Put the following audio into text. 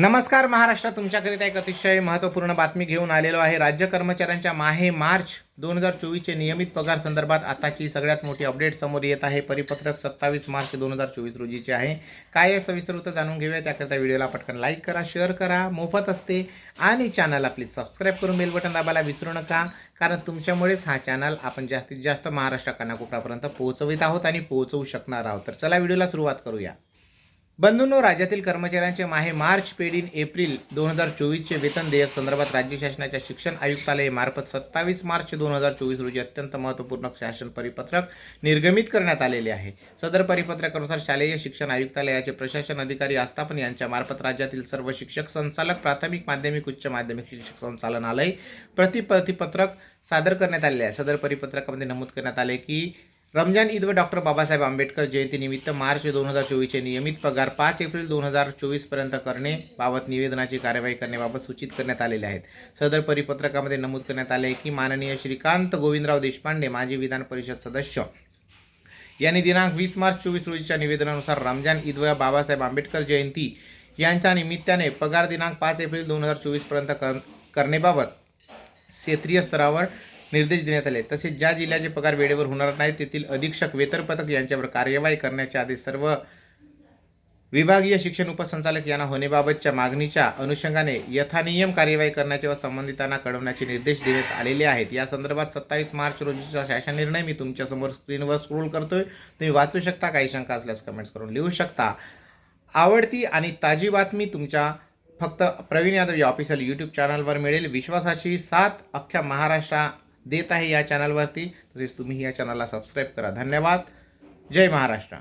नमस्कार महाराष्ट्र तुमच्याकरिता एक अतिशय महत्त्वपूर्ण बातमी घेऊन आलेलो आहे. राज्य कर्मचाऱ्यांच्या माहे मार्च दोन हजार चोवीसचे नियमित पगार संदर्भात आताची सगळ्यात मोठी अपडेट समोर येत आहे. परिपत्रक सत्तावीस मार्च दोन हजार चोवीस रोजीचे आहे. काय आहे सविस्तर जाणून घेऊया त्याकरिता व्हिडिओला पटकन लाईक करा शेअर करा मोफत असते आणि चॅनलला प्लीज सबस्क्राईब करून बेल बटन दाबायला विसरू नका कारण तुमच्यामुळेच हा चॅनल आपण जास्तीत जास्त महाराष्ट्र कानाकोपऱ्यापर्यंत पोहोचवित आहोत आणि पोहोचवू शकणार आहोत. तर चला व्हिडिओला सुरुवात करूया. बंधूंनो राज्यातील कर्मचाऱ्यांचे माहे मार्च पेड इन एप्रिल दोन हजार चोवीसचे वेतन देयक संदर्भात राज्य शासनाच्या शिक्षण आयुक्तालयामार्फत सत्तावीस मार्च दोन हजार चोवीस रोजी अत्यंत महत्त्वपूर्ण शासन परिपत्रक निर्गमित करण्यात आलेले आहे. सदर परिपत्रकानुसार शालेय शिक्षण आयुक्तालयाचे प्रशासन अधिकारी आस्थापन यांच्यामार्फत राज्यातील सर्व शिक्षक संचालक प्राथमिक माध्यमिक उच्च माध्यमिक शिक्षक संचालनालय प्रति प्रतिपत्रक सादर करण्यात आलेले आहे. सदर परिपत्रकामध्ये नमूद करण्यात आले की रमजान ईद व डॉक्टर बाबासाहेब आंबेडकर जयंतीनिमित्त मार्च दोन हजार चोवीसचे नियमित पगार पाच एप्रिल दोन हजार चोवीसपर्यंत करणे बाबत निवेदनाची कार्यवाही करण्याबाबत सूचित करण्यात आलेले आहेत. सदर परिपत्रकामध्ये नमूद करण्यात आले की माननीय श्रीकांत गोविंदराव देशपांडे माजी विधान परिषद सदस्य. यांनी दिनांक वीस मार्च चोवीस रोजीच्या निवेदनानुसार रमजान ईद व बाबासाहेब आंबेडकर जयंती यांच्या निमित्ताने पगार दिनांक पाच एप्रिल दोन हजार चोवीसपर्यंत कर करण्याबाबत क्षेत्रीय स्तरावर निर्देश देण्यात आले. तसेच ज्या जिल्ह्याचे पगार वेळेवर होणार नाहीत तेथील अधीक्षक वेतन पथक यांच्यावर कार्यवाही करण्याचे आदेश सर्व विभागीय शिक्षण उपसंचालक यांना होण्याबाबतच्या मागणीच्या अनुषंगाने यथानियम कार्यवाही करण्याचे व संबंधितांना कळवण्याचे निर्देश देण्यात आलेले आहेत. या संदर्भात सत्तावीस मार्च रोजीचा शासन निर्णय मी तुमच्यासमोर स्क्रीनवर स्क्रोल करतोय. तुम्ही वाचू शकता काही शंका असल्यास कमेंट्स करून लिहू शकता. आवडती आणि ताजी बातमी तुमच्या फक्त प्रवीण यादव या ऑफिशियल यूट्यूब चॅनलवर मिळेल. विश्वासाशी साथ अख्ख्या महाराष्ट्रा देत आहे या चॅनलवरती तसेच तुम्ही या चॅनलला सबस्क्राईब करा. धन्यवाद. जय महाराष्ट्र.